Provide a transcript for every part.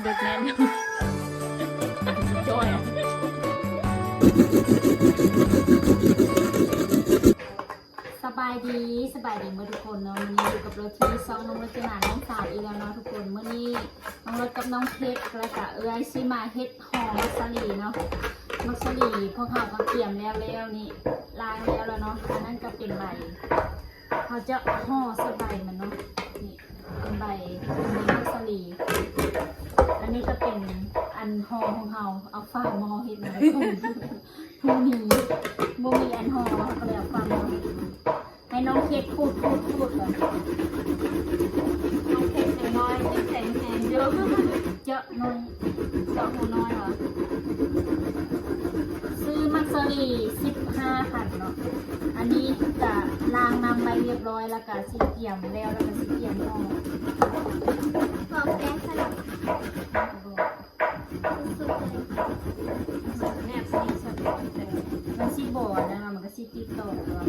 เด็กแน่นจอยสบายดีสบายดีเมื่อทุกคนเนาะวันนี้อยู่กับรถที่ซองน้องรถจนาน้องสาวอีแล้วเนาะทุกคนเมื่อนี้น้องรถกับน้องเพชรแล้วก็เอื้อยซิมาเฮ็ดหอมัสลีเนาะมัสลีพวกเขาก็เตรียมแล้วแล้วนี่ล้างแล้วแล้วเนาะอันนั้นก็เป็นใบเขาจะห่อสบายมันเนาะนี่เป็นใบเป็นมัสลี เป็นอันหอของเราเอาฝามอเฮ็ดมาทุกคนผู้มีบ่มีอันหอก็เลยเอาฝามอเฮ็ดมาให้น้องเคสพูดพูดพูดก่อนน้องเพชรน้อยๆแข็งแข็งเยอะเจาะน้อยเจาะหูน้อยเหรอซื้อมักซารีสิบห้าพันเนาะอันนี้จะล้างน้ำไปเรียบร้อยแล้วก็สีเกี่ยมแล้วแล้วก็สีเกี่ยมห่อบอกแกงสลับสุดๆเลยแนบสีสดเลย มันสีบอดนะมันก็สีติดต่อตัว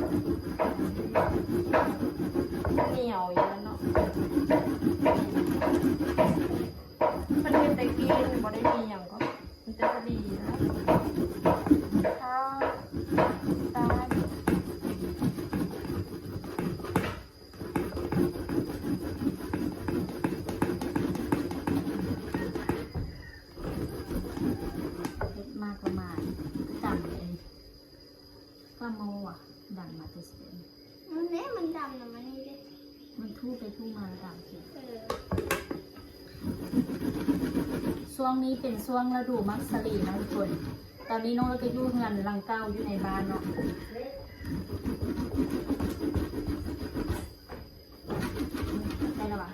เหนียวอยู่แล้วเนาะมันเป็นแต่กินบ่ได้มีอย่างก็มันจะพอดีนะข้าวตาล เล็ดมากประมาณจำเลยก็โมอะดังมาเตสเน มันเนี้ยมันดำนะมันนี่ดิ มัน ทู่ไปทู่มาดังสียเออช่วงนี้เป็นช่วงฤดูมักสลีนะทุกคน ตอนนี้น้องเราก็อยู่เงินลังเก้าอยู่ในบ้านเนาะได้แล้วปะ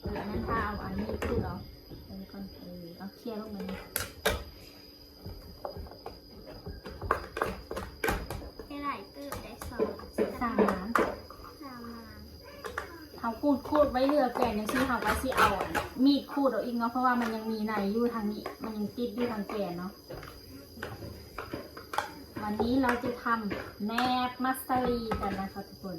เอออันนั้นถ้าเอาอันนี้พูดเอาเดี๋ยวก่อนเออเอาเคลียร์ลงมานี่ไม่ไหลตื้อได้สอง สามล้าน สามล้าน เขาคูดไว้เรือแกนยังชื่อเขาว่าสิเอาอะมีดคูดเอาอีกเนาะเพราะว่ามันยังมีในอยู่ทางนี้ มันยังติดอยู่ทางแกนเนาะวันนี้เราจะทำแนบมัสตารีกันนะคะทุกคน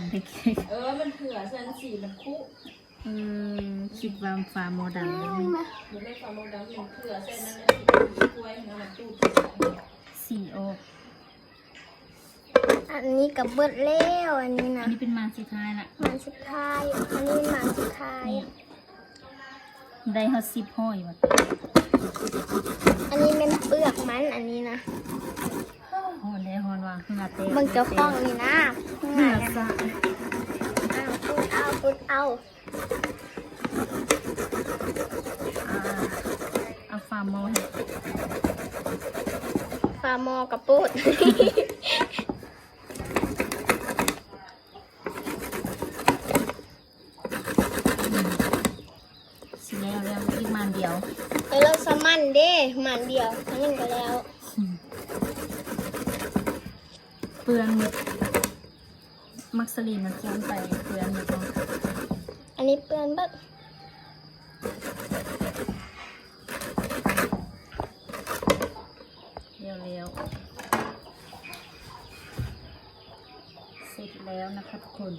อันนี้ทุกคนอันนี้คือดำเด็กเออ มันเผื่อเส้นสีมันคุอืมคิดว่าฟ้าโมดังเลยมาหนูได้ความรู้ดำหนึ่งเผื่อเส้นนั้นเลยกล้วยเนาะมันตู้สีโออกอันนี้กับเบิดแล้วอันนี้อันะนนี้เป็นมาสุดท้ายละหมันสุดท้าย อันนี้หมันสุดท้าย ได้ฮอตสิบห้อยว่ะอันนี้เป็นเปลือกมันอันนี้นะ ฮอนได้ฮอนว่าเหงาเตะเบิ่งเจ้าของนี่นะเหงาซะอ้าวพูดเอาพูดเอาอ่าเอาฟาร์มโมเห็ดฟาร์มอกับปูดสิแล้วแล้วอีกมันเดียวแล้วเราสมันเด้หมันเดียวทั้งนั้นก็แล้ว อืมเป ลือกมดมักสลีนมันเลื่อนไปเปลือกมดเนาะอันนี้เปลือนเบิดเร็วเร็วเสร็จแล้วนะคะทุกคน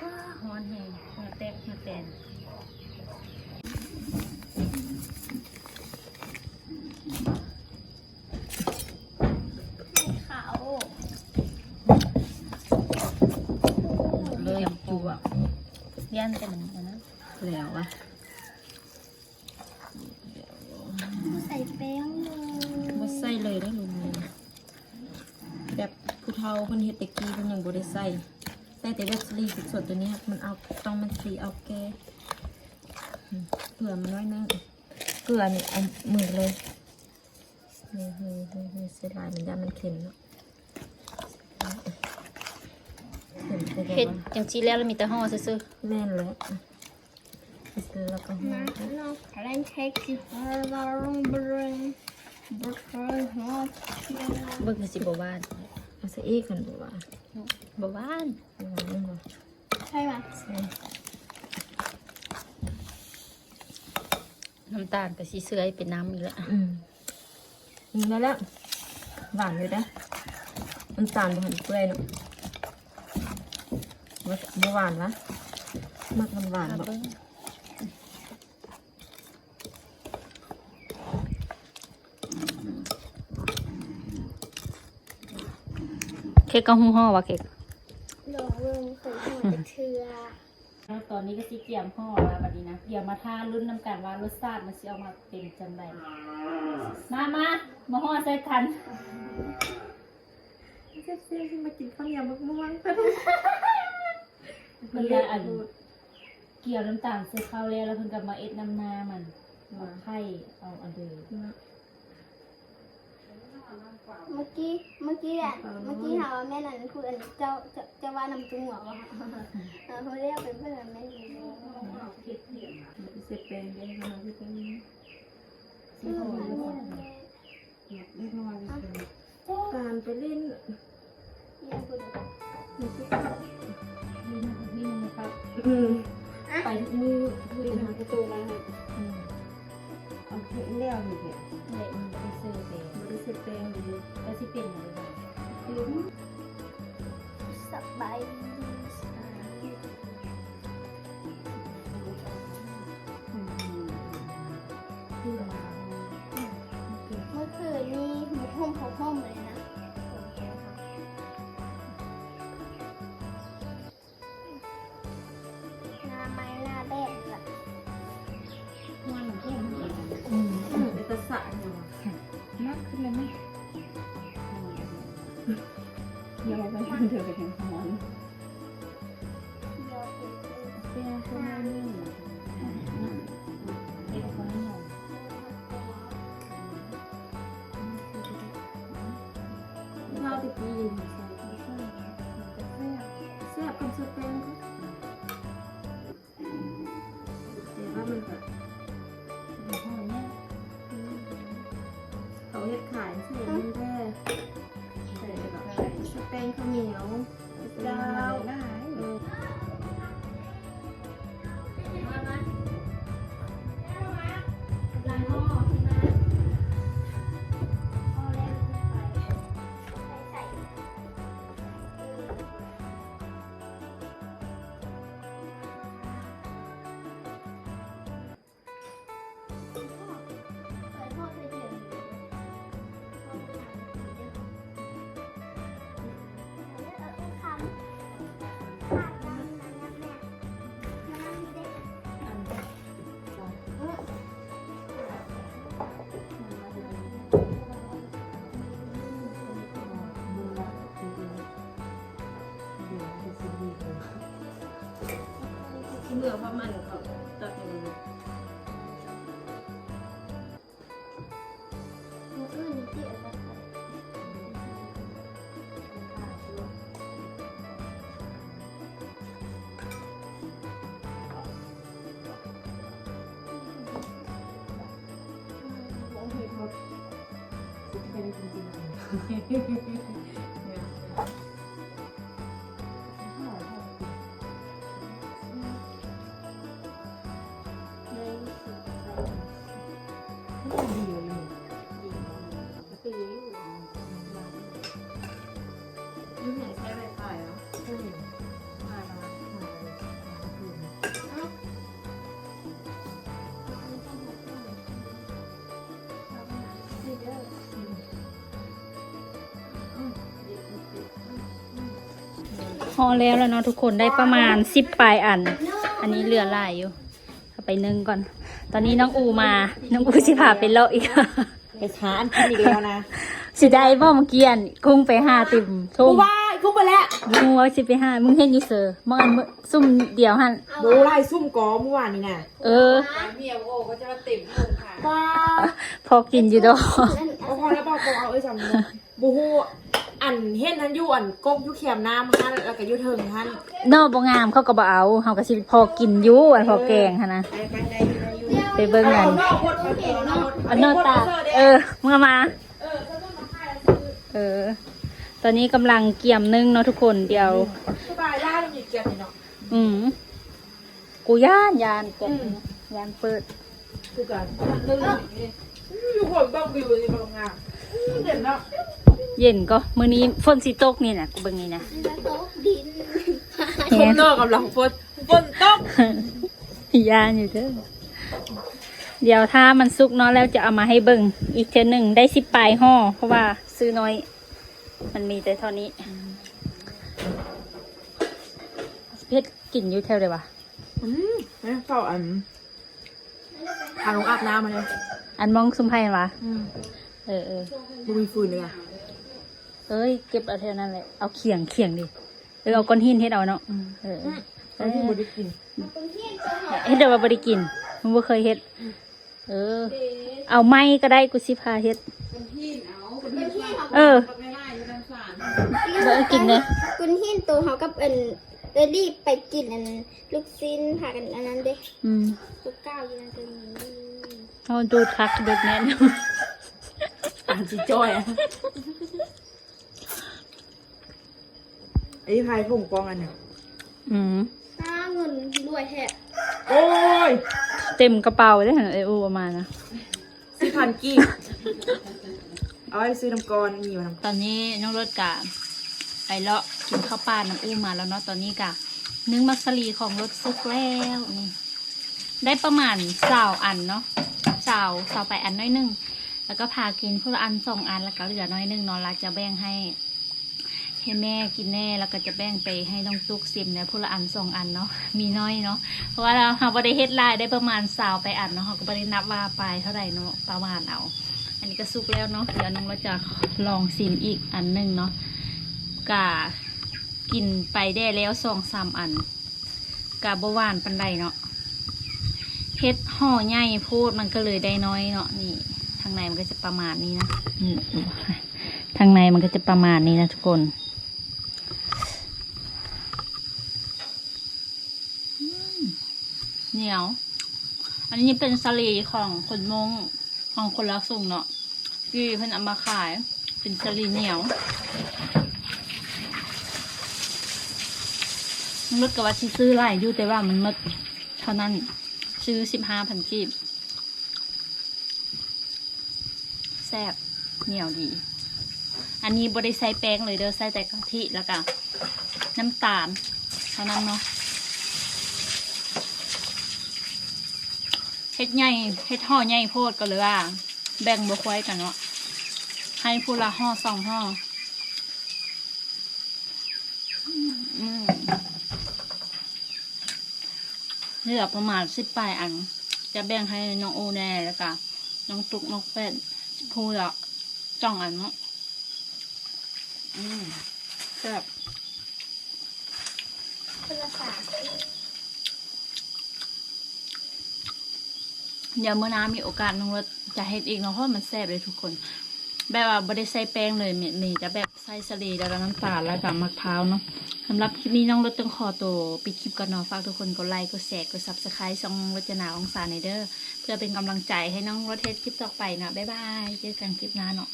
ว้าฮอนแหงเหงาแตกเหงาแตน ขาว เลยปูอะเลี้ยนแต่มันนะ แล้วอะใส่แป้งเลยบ่ใส่เลยได้อลุงนี่แบบผู้เฒ่าเพิ่นเฮ็ดแตะกี้เพิ่นยังบ่ได้ใส่ใส่แต่แบบสลีสดๆตัวเนี้ยมันเอาต้องมันสีเอาแก่อืมเกลือมันน้อยนึงเกลือนี่เอามือเลยเฮ้ยเฮ้ยเฮ้ยเฮ้ยเสียดายมันยามันเค็มเนาะเค็มไปเห็ดแล้วจังสีแล้วเรามีแต่ห่อซื่อแม่นแล้ว เบิ่งคือสิบ่หวานเอาซะอีกกันบ่ว่าบ่หวานบ่ว่านใช่ไหมน้ำตาลก็สิเสื่อยเป็นน้ำอีกแล้วอืมนี่ได้แล้วหวานอยู่นะน้ำตาลบ่หันเปื่อยเนาะบ่บ่หวานวะมักมันหวานบ่ เค้กก็หูห่อว่าเค้กดอกเวิร์มเคยหัวจะเทือแล้วตอนนี้ก็สิเตรียมห่อแล้วบัดนี้นะเดี๋ยวมาทารุ่นน้ำกันว่ารสชาติมันสิออกมาเป็นจังไดมามามาห่อใส่กันเซ่บๆที่มากินข้าวเหนียวมะม่วงเพิ่นละอันเกี่ยวน้ำตาลใส่ข้าวแล้วแล้วเพิ่นก็มาเอ็ดน้ำนามันมาไข่เอาอันเดียว เมื่อกี้เมื่อกี้อะเมื่อกี้ถามว่าแม่นั่นคืออันเจ้าเจ้าเจ้าว่าน้ำจุงเหรอวะเออเขาเรียกเป็นเพื่อนแม่ดีเสร็จเป็นได้ขนาดที่เป็นชื่อมันเนี่ยไม่พอการไปเล่นเรียกคุณนี่นี่นะครับไปมือคือทางประตูนะคะ เอาเพื่อนเลี้ยวอยู่เนี่ยเละมันไปซื้อเปย์มันรู้สึกแปลงดีแล้วที่เป็นอะไรบ้างคือสบายดี ยาวไปทางเดินไปทางหอนเดี๋ยวคุณเสียคนนั้นนี่เด็กคนนั้นหน่อยข้าวตะกี้ใส่แซ่บกับสแตง ลือเพราะมันเขาตัดอยู่มืออื่นเอาไปขายเล อแล้วแล้วเนาะทุกคนได้ประมาณสิบปลายอัน อันนี้เหลือหลายอยู่เอาไปนึ่งก่อน ตอนนี้น้องอูมา น้องอูสิพาไปเลาะอีก ไปหาอันกินอีกแล้วนะสิได้บ่เมื่อกี้อันกุ้งไปหาติ่มทุ่กูมว่ากูไปแล้วมึงว่าสิไปหามึงเห็นอยู่เซอร์มึงอันมื้อซุ่มเดียวหันบูไล่ซุ่มกอเมื่อวานนี่นะเออ เมียโอ้ก็จะมาติ่มลงค่ะป้าพอกินอยู่ดอก เอาพอแล้วบอกกูเอาไอ้สำนึกบูฮู อันเห็นทันอยู่อันกบอยู่เขียมน้ำฮันแล้วก็อยู่เทิงฮันนอกบ่งามเขาก็บ่เอาเฮาก็สิพอกินอยู่อันพอแกงหั่นนะไปไปได้อยู่ได้อยู่ไปเบิ่งกันนอกคนเห็นนอกอันนอกตาเออมึงเอามา เออ ตอนนี้กำลังเกี่ยมนึ่งเนาะทุกคนเดี๋ยวสบายย่าเราหยิบเกียร์นี่เนาะอืมกูย่านยานแกะยานเปิดคือกันนึงอยู่คนบ้างวิวนี่บางงามเห็นเนาะ เย็นก็มื้อนี้ฝนสิตกนี่นะกูเบิ่งนี่นะแล้วโต๊ะดินแฮคนงนอกกับเราฝนฝนตกยานอยู่เด้อเดี๋ยวถ้ามันสุกเนาะแล้วจะเอามาให้เบิ่งอีกเทื่อหนึ่งได้สิบปลายห่อเพราะว่าซื้อน้อย มันมีแต่เท่านี้เพชรกินอยู่แถวเลยวะอืมนี่เฝ้าอันทางลงอาบน้ำมาเลยอันมองซุมไพ่วะอืมเออเออบูมีฟืนเลยอะ เอ้ยเก็บเอาแถวนั้นแหละเอาเขียงเขียงดิเออเอาก้อนหินเฮ็ดเอาเนาะเออตอนที่บูได้กินเฮ็ดเดี๋ยวว่าบ่ได้กินมึงบ่เคยเฮ็ด เออ เอาไม้ก็ได้กูสิพาเฮ็ดเออเออกินเลยคุณหินตัวเขากับเอ็นเอรีบไปกินอันลูกซิ้นพากันอันนั้นเด้อืมลูกก้าวอยู่นั่นตัวนี้เอาดูดคักดูดแน่นอ่านจีจอยอะ ไอ้พายผงกองอันเนี่ยอืมสร้างเงินรวยแท้โอ้ยเต็มกระเป๋าได้เห็นไออูประมาณนะสี่พันกีบเอาไว้ซื้อน้ำกรมีอยู่น้ำตอนนี้น้องรถกะไปเลาะกินข้าวปลาน้ำอู้มาแล้วเนาะตอนนี้กะนึ่งมักสลีของรถซุกแล้วนี่ได้ประมาณสาวอันเนาะสาวสาวไปอันน้อยหนึงแล้วก็พากินพวกละอันสองอันแล้วก็เหลือน้อยหนึงเนอนรักจะแบ่งให้ ให้แม่กินแน่แล้วก็จะแบ่งไปให้น้องตุ๊กซิมเนี่ยพวกละอันสองอันเนาะมีน้อยเนาะเพราะว่าเราเราบริเฮ็ดลายได้ประมาณสาวไปอันเนาะเราก็บรินับว่าไปเท่าไหร่เนาะประมาณเอา อันนี้ก็สุกแล้วเนาะเดี๋ยวน้องเราจะลองซิมอีกอันหนึ่งเนาะกะกินไปได้แล้วสองสามอันกะบหวานปันใดเนาะเฮ็ดห่อใหญ่โพูดมันก็เลยได้น้อยเนาะนี่ทางในมันก็จะประมาณนี้นะนี่ทางในมันก็จะประมาณนี้นะทุกคนอืมเห นียว อันนี้เป็นสลีของคนมงของคนรักส่งเนาะที่เพิ่นเอามาขายเป็นสลีเหนียวมันลดกับว่าซื้อหลายอยู่แต่ว่ามันมดเท่านั้นซื้อสิบห้าพันกีบแซ่บเหนียวดี อันนี้บริใส่แป้งเลยเด้อใส่แต่กะทิแล้วก็น้ำตาลเท่านั้นเนาะ เฮ็ดใหญ่เฮ็ดห่อใหญ่โพดก็เลยว่า แบ่งบ่ควายกันเนาะให้ผู้ละห่อสองห่อเหลือประมาณสิบปลายอัน จะแบ่งให้น้องโอแน่แล้วก็น้องตุกน้องเป็ดผู้ละจ้องอันเนาะอืมแบบคนละสาม เดี๋ยวเมื่อน้ามีโอกาสน้องรถจะเฮ็ดอีกเนาะเพราะมันแซ่บเลยทุกคน แบบว่าบ่ได้ใส่แป้งเลยนี่นี่จะแบบใส่สลีแล้วก็น้ำตาลแล้วก็มะพร้าวเนาะสำหรับคลิปนี้น้องรถต้องขอตัวปิดคลิปกันเนาะฝากทุกคนกดไลค์กดแชร์กดซับสไครต์ช่องรจนาองศาในเด้อเพื่อเป็นกำลังใจให้น้องรถเทสคลิปต่อไปนะบ๊ายบายเจอกันคลิปหน้าเนาะ